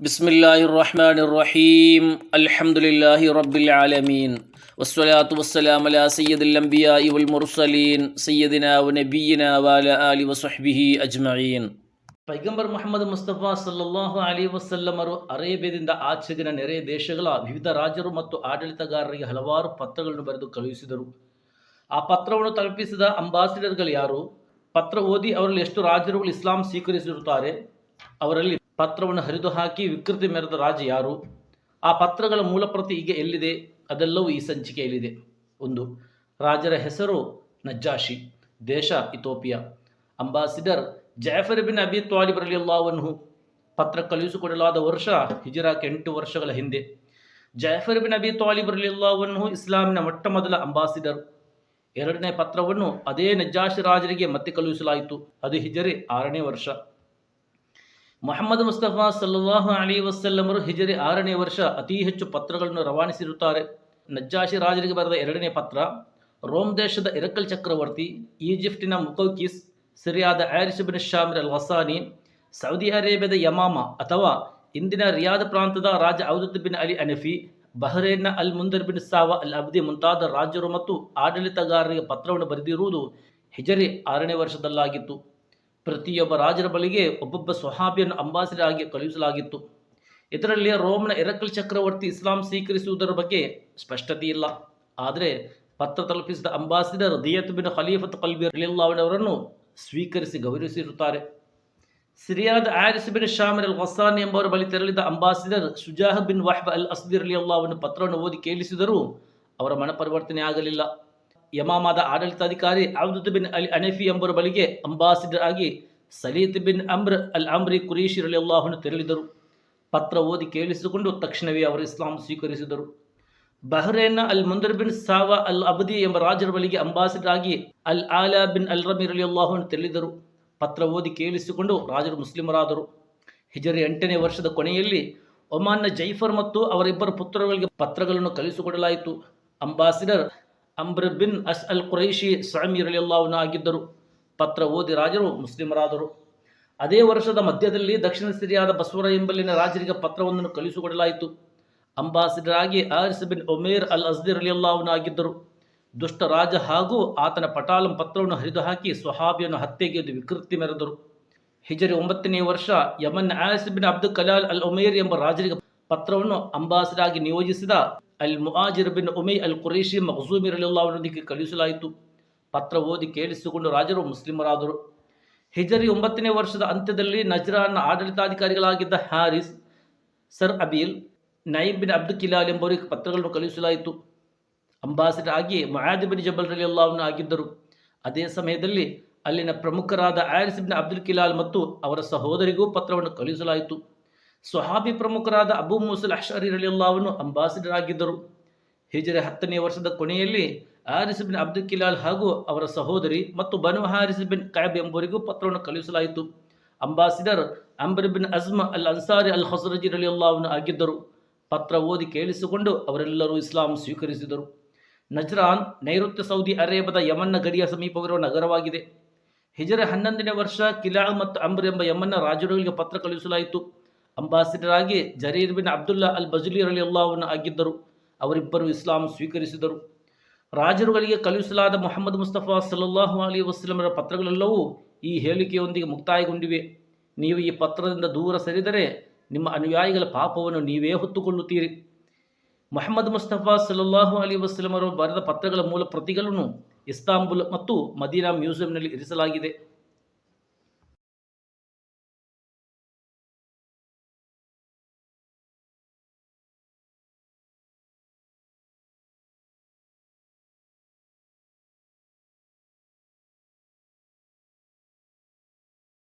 بسم الله الرحمن الرحيم الحمد لله رب العالمين والصلاة والسلام على سيد الأنبياء والمرسلين سيدنا ونبينا وعلى آله وصحبه أجمعين ಪೈಗಂಬರ್ ಮೊಹಮ್ಮದ್ ಮುಸ್ತಫಾ ಸಲ್ಲಾಹು ಅಲಿ ವಸಲ್ಲಮರು ಅರೇಬಿಯಾದಿಂದ ಆಚೆಗಿನ ನೆರೆ ದೇಶಗಳ ವಿವಿಧ ರಾಜರು ಮತ್ತು ಆಡಳಿತಗಾರರಿಗೆ ಹಲವಾರು ಪತ್ರಗಳನ್ನು ಬರೆದು ಕಳುಹಿಸಿದರು. ಆ ಪತ್ರವನ್ನು ತಲುಪಿಸಿದ ಅಂಬಾಸಿಡರ್ಗಳು ಯಾರು? ಪತ್ರ ಓದಿ ಅವರಲ್ಲಿ ಎಷ್ಟು ರಾಜರುಗಳು ಇಸ್ಲಾಂ ಸ್ವೀಕರಿಸಿರುತ್ತಾರೆ? ಅವರಲ್ಲಿ ಪತ್ರವನ್ನು ಹರಿದು ಹಾಕಿ ವಿಕೃತಿ ಮೆರೆದ ರಾಜ ಯಾರು? ಆ ಪತ್ರಗಳ ಮೂಲ ಪ್ರತಿ ಈಗ ಎಲ್ಲಿದೆ? ಅದೆಲ್ಲವೂ ಈ ಸಂಚಿಕೆಯಲ್ಲಿದೆ. ಒಂದು, ರಾಜರ ಹೆಸರು ನಜ್ಜಾಶಿ, ದೇಶ Ethiopia. Ambassador Jafar bin Abi Talib ಅಲ್ಲಾವನ್ನು ಪತ್ರ ಕಳುಹಿಸಿಕೊಡಲಾದ ವರ್ಷ ಹಿಜರಾಕ್ ಎಂಟು ವರ್ಷಗಳ ಹಿಂದೆ. ಜಾಫರ್ ಬಿನ್ ಅಬಿ ತ್ವಾಲಿಬ್ ಅಲ್ಲಾವನ್ನು ಇಸ್ಲಾಮಿನ ಮೊಟ್ಟ ಮೊದಲ ಅಂಬಾಸಿಡರ್. ಎರಡನೇ ಪತ್ರವನ್ನು ಅದೇ ನಜ್ಜಾಶಿ ರಾಜರಿಗೆ ಮತ್ತೆ ಕಳುಹಿಸಲಾಯಿತು. ಅದು ಹಿಜರಿ ಆರನೇ ವರ್ಷ. ಮೊಹಮ್ಮದ್ ಮುಸ್ತಫಾ ಸಲ್ಲಾಹು ಅಲಿ ವಸಲ್ಲಮರು ಹಿಜರಿ ಆರನೇ ವರ್ಷ ಅತಿ ಹೆಚ್ಚು ಪತ್ರಗಳನ್ನು ರವಾನಿಸಿರುತ್ತಾರೆ. ನಜ್ಜಾಶಿ ರಾಜರಿಗೆ ಬರೆದ ಎರಡನೇ ಪತ್ರ, ರೋಮ್ ದೇಶದ ಇರಕಲ್ ಚಕ್ರವರ್ತಿ, ಈಜಿಪ್ಟಿನ ಮುಕೌಕಿಸ್ ಸಿರಿಯಾದ ಬಿನ್ ಶಾಮಿರ್ ಅಲ್ ವಸಾನಿ ಸೌದಿ ಅರೇಬಿಯಾದ ಯಮಾಮ ಅಥವಾ ಇಂದಿನ ರಿಯಾದ್ ಪ್ರಾಂತದ ರಾಜ ಔದುದ್ ಬಿನ್ ಅಲಿ ಅನಫಿ, ಬಹ್ರೇನ್ನ ಅಲ್ ಮುಂದರ್ ಬಿನ್ ಸಾವ ಅಲ್ ಅಬ್ದಿ ಮುಂತಾದ ರಾಜರು ಮತ್ತು ಆಡಳಿತಗಾರರಿಗೆ ಪತ್ರವನ್ನು ಬರೆದಿರುವುದು ಹಿಜರಿ ಆರನೇ ವರ್ಷದಲ್ಲಾಗಿತ್ತು. ಪ್ರತಿಯೊಬ್ಬ ರಾಜರ ಬಳಿಗೆ ಒಬ್ಬೊಬ್ಬ ಸ್ವಹಾಬಿಯನ್ನು ಅಂಬಾಸಿಡರ್ ಆಗಿ ಕಳುಹಿಸಲಾಗಿತ್ತು. ಇದರಲ್ಲಿ ರೋಮ್ನ ಎರಕಲ್ ಚಕ್ರವರ್ತಿ ಇಸ್ಲಾಂ ಸ್ವೀಕರಿಸುವುದರ ಬಗ್ಗೆ ಸ್ಪಷ್ಟತೆ ಇಲ್ಲ ಆದರೆ ಪತ್ರ ತಲುಪಿಸಿದ ಅಂಬಾಸಿಡರ್ ದಿಯತ್ ಬಿನ್ ಖಲೀಫತ್ ಕಲ್ಬಿ ಅಲಿಲ್ಲಾವನವರನ್ನು ಸ್ವೀಕರಿಸಿ ಗೌರವಿಸಿರುತ್ತಾರೆ. ಸಿರಿಯಾದ ಆರಿಸ್ ಬಿನ್ ಶಾಮರ್ ಅಲ್ ವಸಾನ್ ಎಂಬವರ ಬಳಿ ತೆರಳಿದ ಅಂಬಾಸಿಡರ್ ಸುಜಾಹ ಬಿನ್ ವಾಹಬ್ ಅಲ್ ಅಸ್ದಿರ್ ಅಲಿ ಅಲ್ಲಾವನ್ನು ಪತ್ರವನ್ನು ಓದಿ ಕೇಳಿಸಿದರೂ ಅವರ ಮನ ಪರಿವರ್ತನೆ ಆಗಲಿಲ್ಲ. ಯಮಾಮಾದ ಆಡಳಿತಾಧಿಕಾರಿ ಅಬ್ದುದ್ ಬಿನ್ ಅಲಿ ಅನೆಫಿ ಎಂಬವರ ಬಳಿಗೆ ಅಂಬಾಸಿಡರ್ ಆಗಿ ಸಲೀತ್ ಬಿನ್ ಅಮ್ರ್ ಅಲ್ ಅಮ್ರಿ ಕುರೀಶಿ ಅಲಿ ತೆರಳಿದರು. ಪತ್ರ ಓದಿ ಕೇಳಿಸಿಕೊಂಡು ತಕ್ಷಣವೇ ಅವರು ಇಸ್ಲಾಂ ಸ್ವೀಕರಿಸಿದರು. ಬಹ್ರೇನ್ನ ಅಲ್ ಮುಂದರ್ ಬಿನ್ ಸಾವಾ ಅಲ್ ಅಬದಿ ಎಂಬ ರಾಜರ ಬಳಿಗೆ ಅಂಬಾಸಿಡರ್ ಆಗಿ ಅಲ್ ಆಲಾ ಬಿನ್ ಅಲ್ ರಮೀರ್ ಅಲಿ ಪತ್ರ ಓದಿ ಕೇಳಿಸಿಕೊಂಡು ರಾಜರು ಮುಸ್ಲಿಮರಾದರು. ಹಿಜರಿ ಎಂಟನೇ ವರ್ಷದ ಕೊನೆಯಲ್ಲಿ ಒಮಾನ್ನ ಜೈಫರ್ ಮತ್ತು ಅವರಿಬ್ಬರ ಪುತ್ರಗಳಿಗೆ ಪತ್ರಗಳನ್ನು ಕಳಿಸಿಕೊಡಲಾಯಿತು. Ambassador Amr bin As al Qureshi Samir Ali ಅಲ್ಲಾಹುನ ಆಗಿದ್ದರು. ಪತ್ರ ಓದಿ ರಾಜರು ಮುಸ್ಲಿಮರಾದರು. ಅದೇ ವರ್ಷದ ಮಧ್ಯದಲ್ಲಿ ದಕ್ಷಿಣ ಸಿರಿಯಾದ ಬಸವರ ಎಂಬಲ್ಲಿನ ರಾಜರಿಗೆ ಪತ್ರವೊಂದನ್ನು ಕಳಿಸಿಕೊಡಲಾಯಿತು. ಅಂಬಾಸಿಡರ್ ಆಗಿ ಆರಿಸ್ ಬಿನ್ ಒಮೇರ್ ಅಲ್ ಅಜ್ದಿರ್ ಅಲಿ ಅಲ್ಲಾವನಾಗಿದ್ದರು ದುಷ್ಟ ರಾಜ ಹಾಗೂ ಆತನ ಪಟಾಲಂ ಪತ್ರವನ್ನು ಹರಿದು ಹಾಕಿ ಸ್ವಹಾಬಿಯನ್ನು ಹತ್ಯೆಗೆದ್ದು ವಿಕೃತಿ ಮೆರೆದರು. ಹಿಜರಿ ಒಂಬತ್ತನೇ ವರ್ಷ ಯಮನ್ ಆರಿಸ್ ಬಿನ್ ಅಬ್ದುಲ್ ಕಲಾಲ್ ಅಲ್ ಒಮೇರ್ ಎಂಬ ರಾಜರಿಗೆ ಪತ್ರವನ್ನು ಅಂಬಾಸಿಡರ್ ಆಗಿ ನಿಯೋಜಿಸಿದ ಅಲ್ ಮುಹಾಜಿರ್ ಬಿನ್ ಉಮೈ ಅಲ್ ಕುರೇಶಿ ಮಹಸೂಮಿರ್ ಅವರೊಂದಿಗೆ ಕಳುಹಿಸಲಾಯಿತು. ಪತ್ರ ಓದಿ ಕೇಳಿಸಿಕೊಂಡು ರಾಜರು ಮುಸ್ಲಿಮರಾದರು. ಹಿಜರಿ ಒಂಬತ್ತನೇ ವರ್ಷದ ಅಂತ್ಯದಲ್ಲಿ ನಜ್ರಾನ್ನ ಆಡಳಿತಾಧಿಕಾರಿಗಳಾಗಿದ್ದ ಹ್ಯಾರಿಸ್ ಸರ್ ಅಬೀಲ್ ನೈಬ್ ಅಬ್ದು ಕಿಲಾಲ್ ಎಂಬವರಿಗೆ ಪತ್ರಗಳನ್ನು ಕಳುಹಿಸಲಾಯಿತು. ಅಂಬಾಸಿಡರ್ ಆಗಿ ಮಹಾದಿಬಿನ್ ಬಿನ್ ಜಬಲ್ ರಲಿ ಅಲ್ಲಾವನ್ನು ಆಗಿದ್ದರು. ಅದೇ ಸಮಯದಲ್ಲಿ ಅಲ್ಲಿನ ಪ್ರಮುಖರಾದ ಆರಿಸ್ ಬಿನ್ ಅಬ್ದುಲ್ ಕಿಲಾಲ್ ಮತ್ತು ಅವರ ಸಹೋದರಿಗೂ ಪತ್ರವನ್ನು ಕಳುಹಿಸಲಾಯಿತು. ಸೊಹಾಬಿ ಪ್ರಮುಖರಾದ ಅಬು ಮುಸಲ್ ಅಷರಿ ರಲಿ ಅಲ್ಲಾವನ್ನು ಅಂಬಾಸಿಡರ್ ಆಗಿದ್ದರು. ಹಿಜರೆ ಹತ್ತನೇ ವರ್ಷದ ಕೊನೆಯಲ್ಲಿ ಆರಿಸ್ ಬಿನ್ ಅಬ್ದುಲ್ ಕಿಲಾಲ್ ಹಾಗೂ ಅವರ ಸಹೋದರಿ ಮತ್ತು ಬನು ಹಾರಿಸ್ ಬಿನ್ ಕಾಯಬ್ ಎಂಬುವರಿಗೂ ಪತ್ರವನ್ನು ಕಳುಹಿಸಲಾಯಿತು. ಅಂಬಾಸಿಡರ್ ಅಂಬರ್ ಬಿನ್ ಅಜ್ಮ ಅಲ್ ಅನ್ಸಾರಿ ಅಲ್ ಹಸರಜಿ ರಲಿ ಅಲ್ಲಾವನ್ನು ಆಗಿದ್ದರು. ಪತ್ರ ಓದಿ ಕೇಳಿಸಿಕೊಂಡು ಅವರೆಲ್ಲರೂ ಇಸ್ಲಾಂ ಸ್ವೀಕರಿಸಿದರು. ನಜ್ರಾನ್ ನೈಋತ್ಯ ಸೌದಿ ಅರೇಬದ ಯಮನ್ನ ಗಡಿಯ ಸಮೀಪವಿರುವ ನಗರವಾಗಿದೆ. ಹಿಜರೆ ಹನ್ನೊಂದನೇ ವರ್ಷ ಕಿಲಾ ಮತ್ತು ಅಂಬ್ರ್ ಎಂಬ ಯಮನ್ನ ರಾಜರುಗಳಿಗೆ ಪತ್ರ ಕಳುಹಿಸಲಾಯಿತು. ಅಂಬಾಸಿಡರಾಗಿ ಜರೀರ್ ಬಿನ್ ಅಬ್ದುಲ್ಲಾ ಅಲ್ ಬಜುಲಿ ಅಲಿ ಅಲ್ಲಾವನ್ನು ಆಗಿದ್ದರು. ಅವರಿಬ್ಬರು ಇಸ್ಲಾಂ ಸ್ವೀಕರಿಸಿದರು. ರಾಜರುಗಳಿಗೆ ಕಳುಹಿಸಲಾದ ಮೊಹಮ್ಮದ್ ಮುಸ್ತಫಾ ಸಲ್ಲಾಹು ಅಲಿ ವಸ್ಲಮರ ಪತ್ರಗಳೆಲ್ಲವೂ ಈ ಹೇಳಿಕೆಯೊಂದಿಗೆ ಮುಕ್ತಾಯಗೊಂಡಿವೆ. ನೀವು ಈ ಪತ್ರದಿಂದ ದೂರ ಸರಿದರೆ ನಿಮ್ಮ ಅನುಯಾಯಿಗಳ ಪಾಪವನ್ನು ನೀವೇ ಹೊತ್ತುಕೊಳ್ಳುತ್ತೀರಿ. ಮೊಹಮ್ಮದ್ ಮುಸ್ತಫಾ ಸಲ್ಲಾಹು ಅಲಿ ವಸ್ಲಮರು ಬರೆದ ಪತ್ರಗಳ ಮೂಲ ಪ್ರತಿಗಳನ್ನು ಇಸ್ತಾಂಬುಲ್ ಮತ್ತು ಮದೀನಾ ಮ್ಯೂಸಿಯಂನಲ್ಲಿ ಇರಿಸಲಾಗಿದೆ.